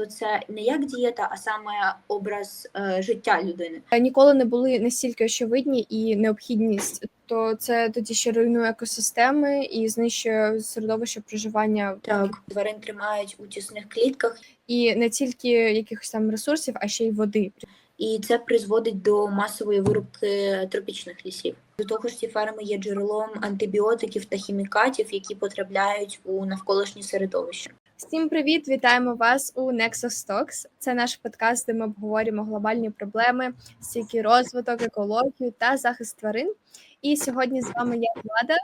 веганство це не як дієта, а саме образ е, життя людини. Е, ніколи не були настільки очевидні і необхідність, то це тоді ще руйнує екосистеми і знищує середовище проживання Так, тварин тримають у тісних клітках, і не тільки якихось там ресурсів, а ще й води. і це призводить до масової вирубки тропічних лісів. До того ж, ці ферми є джерелом антибіотиків та хімікатів, які потрапляють у навколишнє середовище. Всім привіт! Вітаємо вас у Nexus Talks. Це наш подкаст, де ми обговорюємо глобальні проблеми, стійкий розвиток, екологію та захист тварин. І сьогодні з вами я Влада.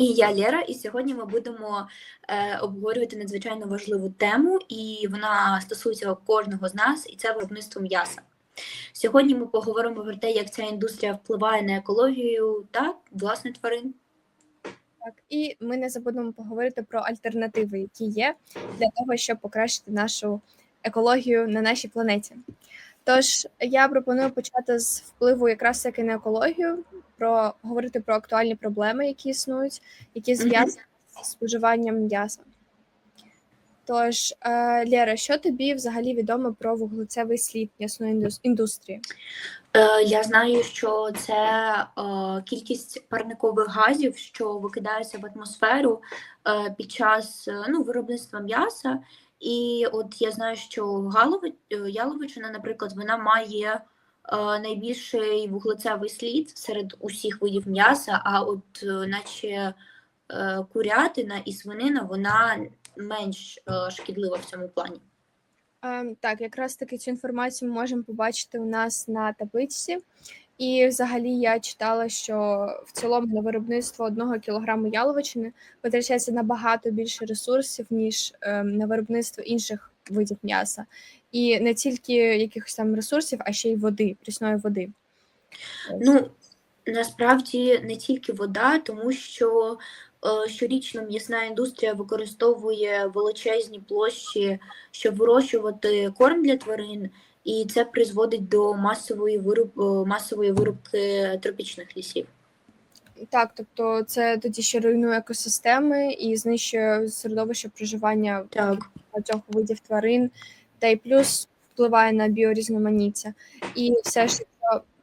І я Лера, і сьогодні ми будемо е, обговорювати надзвичайно важливу тему, і вона стосується кожного з нас, і це виробництво м'яса. Сьогодні ми поговоримо про те, як ця індустрія впливає на екологію та власне тварин. Так, і ми не забудемо поговорити про альтернативи, які є для того, щоб покращити нашу екологію на нашій планеті. Тож я пропоную почати з впливу якраз таки на екологію, про говорити про актуальні проблеми, які існують, які зв'язані з споживанням м'яса. Тож, е, Лера, що тобі взагалі відомо про вуглецевий слід м'ясної індустрії? Е, я знаю, що це е, кількість парникових газів, що викидаються в атмосферу е, під час ну, виробництва м'яса. І от я знаю, що Яловичина, наприклад, вона має найбільший вуглецевий слід серед усіх видів м'яса, а от наче курятина і свинина вона менш шкідлива в цьому плані. Ем, Так, якраз таки цю інформацію ми можемо побачити у нас на табличці. І взагалі я читала, що в цілому на виробництво одного кілограму яловичини витрачається набагато більше ресурсів, ніж ем, на виробництво інших видів м'яса. І не тільки якихось там ресурсів, а ще й води, прісної води. Ну, насправді не тільки вода, тому що щорічно м'ясна індустрія використовує величезні площі, щоб вирощувати корм для тварин, і це призводить до масової вируб, е, масової вирубки тропічних лісів. Так, тобто це тоді ще руйнує екосистеми і знищує середовище проживання Так. багатьох видів тварин, та й плюс впливає на біорізноманіття. І все ж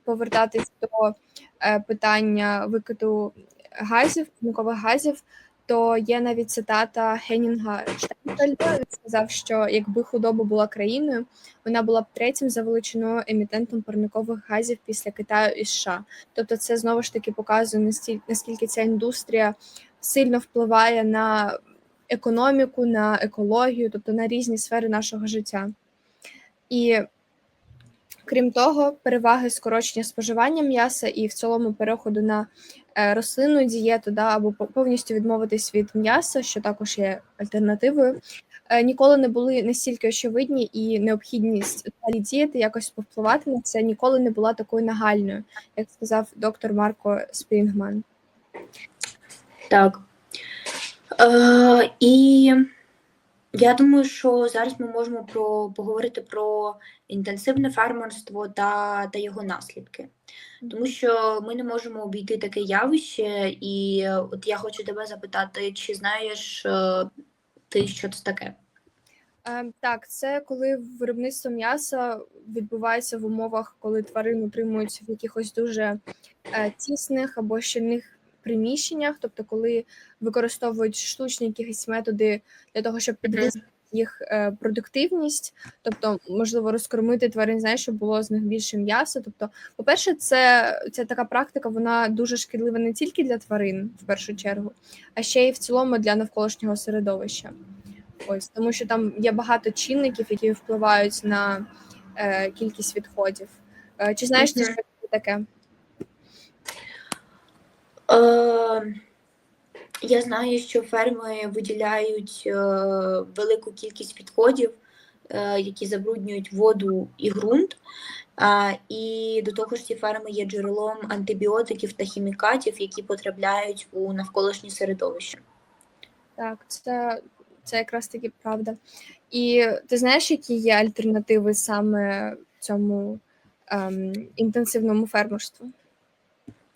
повертатись до е, питання викиду газів, парникових газів, то є навіть цитата Генінга Штайнфельда. Він сказав, що якби худоба була країною, вона була б третім за величиною емітентом парникових газів після Китаю і США. Тобто, це знову ж таки показує наскільки ця індустрія сильно впливає на економіку, на екологію, тобто на різні сфери нашого життя. І крім того, переваги скорочення споживання м'яса і в цілому переходу на рослинну дієту, да, або по- повністю відмовитись від м'яса, що також є альтернативою, е, ніколи не були настільки очевидні, і необхідність далі діяти, якось повпливати на це ніколи не була такою нагальною, як сказав доктор Марко Спрінгман. Так. Е, і я думаю, що зараз ми можемо про, поговорити про інтенсивне фермерство та, та його наслідки. Тому що ми не можемо обійти таке явище, і от я хочу тебе запитати, чи знаєш е, ти, що це таке? Е, Так, це коли виробництво м'яса відбувається в умовах, коли тварин утримують в якихось дуже е, тісних або щільних приміщеннях, тобто коли використовують штучні якісь методи для того, щоб підвищити їх е, продуктивність, тобто, можливо, розкормити тварин, знаєш, щоб було з них більше м'яса. Тобто, по-перше, це, ця така практика, вона дуже шкідлива не тільки для тварин, в першу чергу, а ще й в цілому для навколишнього середовища. Ось тому, що там є багато чинників, які впливають на е, кількість відходів. Е, чи знаєш ти Мгм. що таке? Е, я знаю, що ферми виділяють е, велику кількість відходів, е, які забруднюють воду і ґрунт. А, і до того ж, ці ферми є джерелом антибіотиків та хімікатів, які потрапляють у навколишнє середовище. Так, це, це якраз таки правда. І ти знаєш, які є альтернативи саме цьому ем, інтенсивному фермерству?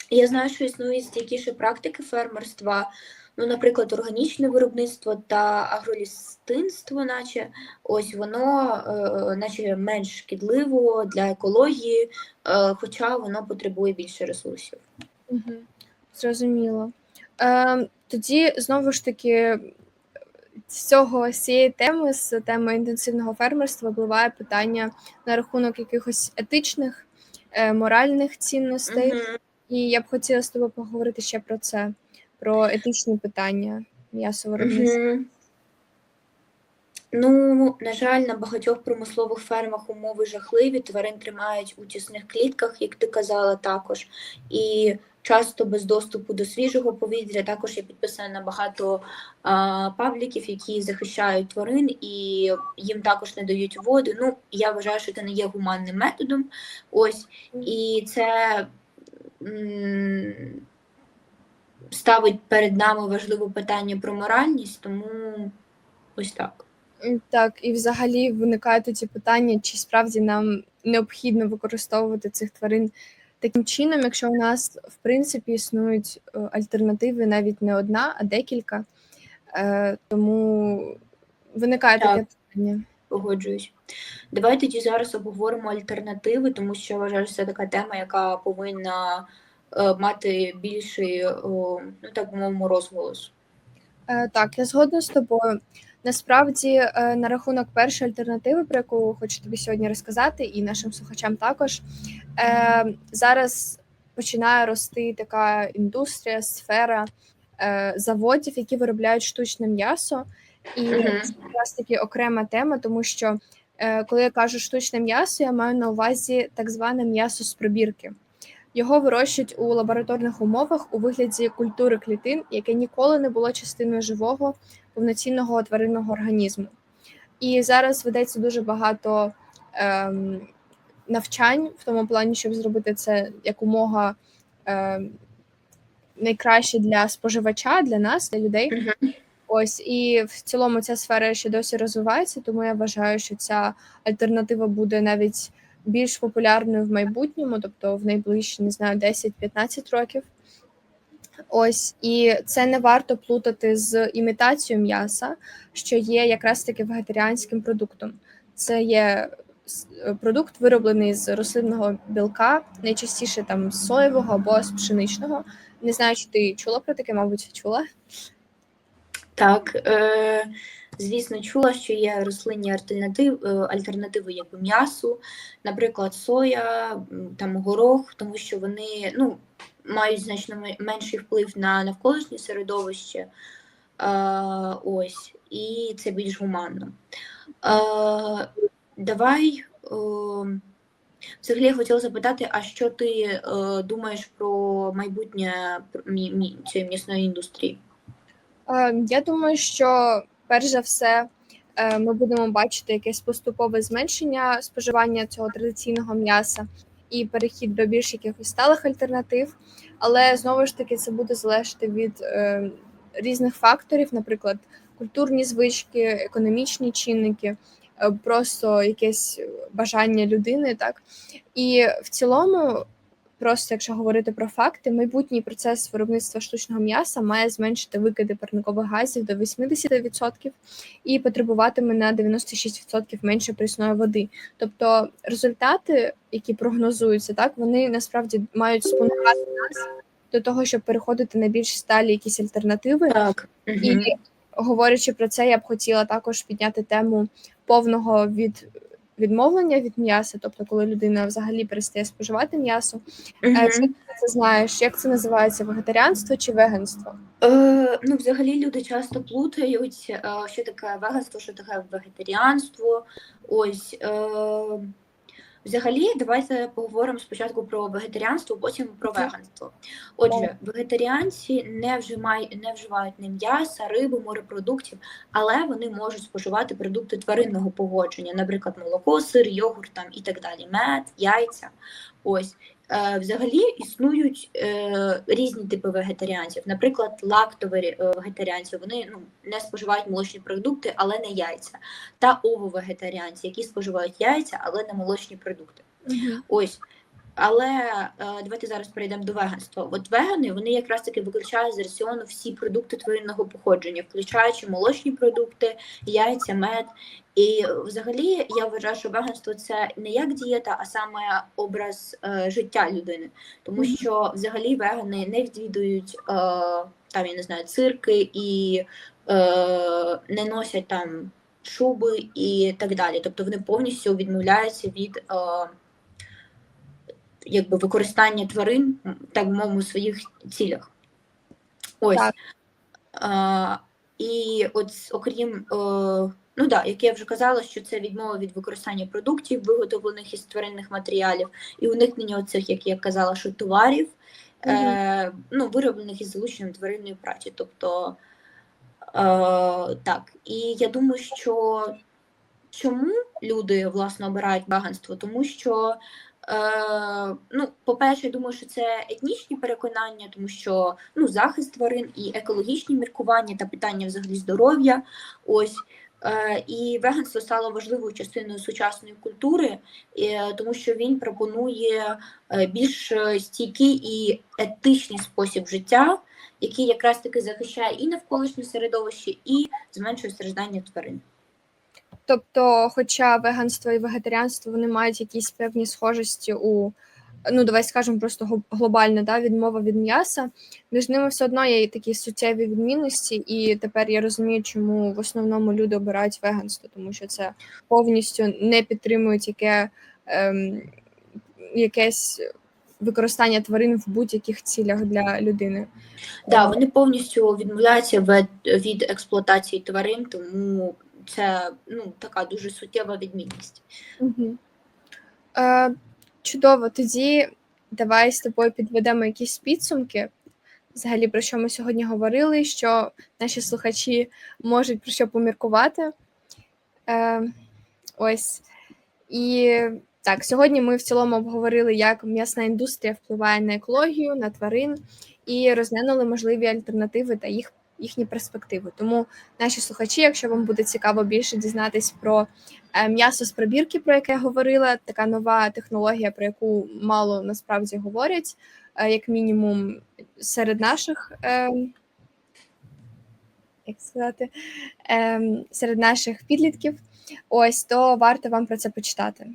Я знаю, що існують стійкіші практики фермерства, Ну, наприклад, органічне виробництво та агролістинство, наче ось воно, е, наче менш шкідливо для екології, е, хоча воно потребує більше ресурсів. Угу. Зрозуміло. Е, тоді знову ж таки з цього з цієї теми, з теми інтенсивного фермерства, впливає питання на рахунок якихось етичних, е, моральних цінностей. Мгм. І я б хотіла з тобою поговорити ще про це, про етичні питання м'ясовиробництва. Мгм. Ну, на жаль, на багатьох промислових фермах умови жахливі, тварин тримають у тісних клітках, як ти казала, також. І часто без доступу до свіжого повітря. Також я підписана на багато а, пабліків, які захищають тварин, і їм також не дають воду. Ну, я вважаю, що це не є гуманним методом. Ось, і це ставить перед нами важливе питання про моральність, тому ось так. Так, і взагалі виникає тоді питання, чи справді нам необхідно використовувати цих тварин таким чином, якщо у нас в принципі існують е, альтернативи навіть не одна, а декілька. Е, Тому виникає таке питання. Погоджуюсь. Давай тоді зараз обговоримо альтернативи, тому що я вважаю, що це така тема, яка повинна е, мати більший, ну так би мовимо, розголос. Е, Так, я згодна з тобою. Насправді, е, на рахунок першої альтернативи, про яку хочу тобі сьогодні розказати, і нашим слухачам також, е, зараз починає рости така індустрія, сфера е, заводів, які виробляють штучне м'ясо. І це якраз таки окрема тема, тому що е, коли я кажу штучне м'ясо, я маю на увазі так зване м'ясо з пробірки. Його вирощують у лабораторних умовах у вигляді культури клітин, яке ніколи не було частиною живого повноцінного тваринного організму. І зараз ведеться дуже багато ем, навчань в тому плані, щоб зробити це якомога ем, найкраще для споживача, для нас, для людей. Ось і в цілому ця сфера ще досі розвивається, тому я вважаю, що ця альтернатива буде навіть більш популярною в майбутньому, тобто в найближчі, не знаю, 10-15 років. Ось і це не варто плутати з імітацією м'яса, що є якраз таки вегетаріанським продуктом. Це є продукт, вироблений з рослинного білка, найчастіше там соєвого або з пшеничного. Не знаю, чи ти чула про таке, мабуть, чула. Так, е, звісно, чула, що є рослинні альтернатив, е, альтернативи якби м'ясу, наприклад, соя, там горох, тому що вони ну, мають значно менший вплив на навколишнє середовище. Е, ось, і це більш гуманно. Е, давай. Е, Взагалі я хотіла запитати, а що ти е, думаєш про майбутнє цієї м'ясної індустрії? Е, Я думаю, що перш за все е, ми будемо бачити якесь поступове зменшення споживання цього традиційного м'яса і перехід до більш якихось сталих альтернатив. Але знову ж таки це буде залежати від е, різних факторів, наприклад, культурні звички, економічні чинники, просто якесь бажання людини, так і в цілому. Просто якщо говорити про факти, майбутній процес виробництва штучного м'яса має зменшити викиди парникових газів до 80% і потребуватиме на 96% менше прісної води. Тобто результати, які прогнозуються, так вони насправді мають спонукати нас до того, щоб переходити на більш сталі якісь альтернативи. Так. І говорячи про це, я б хотіла також підняти тему повного від. Відмовлення від м'яса, тобто коли людина взагалі перестає споживати м'ясо, Е, Мгм. Чи ти знаєш, як це називається вегетаріанство чи веганство? Е, ну, взагалі люди часто плутають, е, що таке веганство, що таке вегетаріанство. Ось. Е, взагалі, давайте поговоримо спочатку про вегетаріанство, потім про веганство. Отже, вегетаріанці не вживають, не вживають не м'яса, рибу, морепродуктів, але вони можуть споживати продукти тваринного погодження, наприклад, молоко, сир, йогурт там, і так далі, мед, яйця. Ось. Е, Взагалі існують е, різні типи вегетаріанців. Наприклад, лактові е, вегетаріанці вони ну, не споживають молочні продукти, але не яйця. Та ово-вегетаріанці, які споживають яйця, але не молочні продукти. Ось але е, давайте зараз перейдемо до веганства. От вегани вони якраз таки виключають з раціону всі продукти тваринного походження, включаючи молочні продукти, яйця, мед. І взагалі я вважаю, що веганство це не як дієта, а саме образ е, життя людини. Тому що взагалі вегани не відвідують е, там, я не знаю, цирки і е, не носять там шуби і так далі. Тобто вони повністю відмовляються від. Е, якби використання тварин, так мовимо, у своїх цілях. Ось. Так. А, і от окрім, е, ну да, як я вже казала, що це відмова від використання продуктів, виготовлених із тваринних матеріалів, і уникнення оцих, як я казала, що товарів, е, ну, вироблених із залученням тваринної праці. Тобто, е, так. І я думаю, що чому люди власне обирають веганство? Тому що, е, ну, по-перше, я думаю, що це етнічні переконання, тому що ну, захист тварин і екологічні міркування та питання взагалі здоров'я. Ось. Е, І веганство стало важливою частиною сучасної культури, е, тому що він пропонує е, більш е, стійкий і етичний спосіб життя, який якраз таки захищає і навколишнє середовище, і зменшує страждання тварин. Тобто, хоча веганство і вегетаріанство вони мають якісь певні схожості у ну давай скажемо просто гл- глобально, да, відмова від м'яса, між ними все одно є такі суттєві відмінності, і тепер я розумію, чому в основному люди обирають веганство, тому що це повністю не підтримують яке, ем, якесь використання тварин в будь-яких цілях для людини. Да, вони повністю відмовляються від, від експлуатації тварин, тому це ну, така дуже суттєва відмінність. Угу. Е, чудово. Тоді давай з тобою підведемо якісь підсумки. Взагалі, про що ми сьогодні говорили, що наші слухачі можуть про що поміркувати. Е, ось. І так, сьогодні ми в цілому обговорили, як м'ясна індустрія впливає на екологію, на тварин, і розглянули можливі альтернативи та їх, їхні перспективи. Тому наші слухачі, якщо вам буде цікаво більше дізнатись про е, м'ясо з пробірки, про яке я говорила, така нова технологія, про яку мало насправді говорять, е, як мінімум серед наших. е, Як сказати, ем, серед наших підлітків, ось то варто вам про це почитати.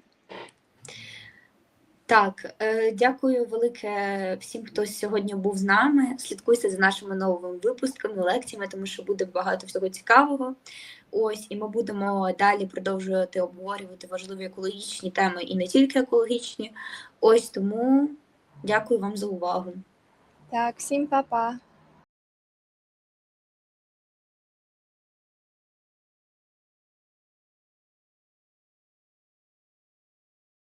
Так, е, дякую велике всім, хто сьогодні був з нами. Слідкуйте за нашими новими випусками, лекціями, тому що буде багато всього цікавого. Ось, і ми будемо далі продовжувати обговорювати важливі екологічні теми і не тільки екологічні. Ось тому дякую вам за увагу. Так, всім па-па!